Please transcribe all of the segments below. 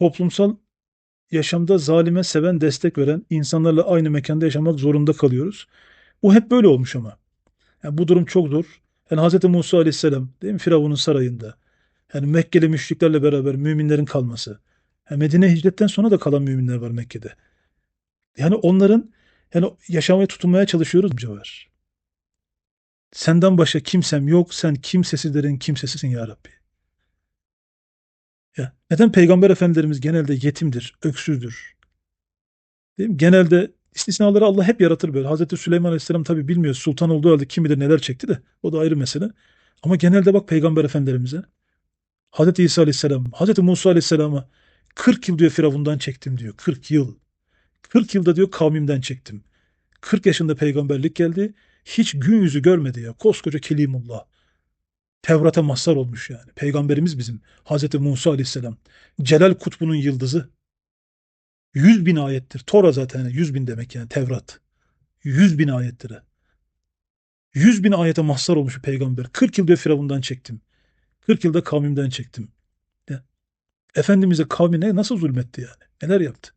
Toplumsal yaşamda zalime seven, destek veren insanlarla aynı mekanda yaşamak zorunda kalıyoruz. Bu hep böyle olmuş ama. Yani bu durum çok zor. Yani Hz. Musa aleyhisselam değil mi? Firavun'un sarayında. Yani Mekkeli müşriklerle beraber müminlerin kalması. Yani Medine hicretten sonra da kalan müminler var Mekke'de. Yani onların yani yaşamaya tutunmaya çalışıyoruz Cevher. Senden başka kimsem yok. Sen kimsesizlerin kimsesisin ya Rabbi. Neden Peygamber Efendimiz genelde yetimdir, öksüzdür? Değil mi? Genelde istisnaları Allah hep yaratır böyle. Hazreti Süleyman Aleyhisselam tabi bilmiyor. Sultan olduğu halde kim bilir neler çekti de. O da ayrı mesele. Ama genelde bak Peygamber Efendimiz'e. Hazreti İsa Aleyhisselam, Hazreti Musa Aleyhisselam'a 40 yıl diyor Firavundan çektim diyor. 40 yıl. 40 yılda diyor kavmimden çektim. 40 yaşında peygamberlik geldi. Hiç gün yüzü görmedi ya. Koskoca Kelimullah. Tevrat'a mazhar olmuş yani. Peygamberimiz bizim. Hazreti Musa Aleyhisselam. Celal Kutbu'nun yıldızı. Yüz bin ayettir. Tora zaten yüz bin demek yani Tevrat. Yüz bin ayettir. Yüz bin ayete mazhar olmuş bir peygamber. 40 yıl diyor Firavundan çektim. 40 yılda kavmimden çektim. Ya. Efendimiz'e kavmine nasıl zulmetti yani? Neler yaptı?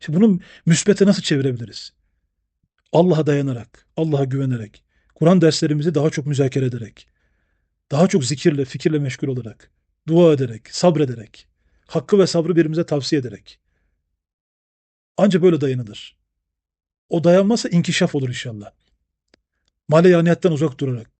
İşte bunu müsbete nasıl çevirebiliriz? Allah'a dayanarak, Allah'a güvenerek, Kur'an derslerimizi daha çok müzakere ederek, daha çok zikirle, fikirle meşgul olarak, dua ederek, sabrederek, hakkı ve sabrı birbirimize tavsiye ederek. Anca böyle dayanılır. O dayanmazsa inkişaf olur inşallah. Maleyaniyattan uzak durarak.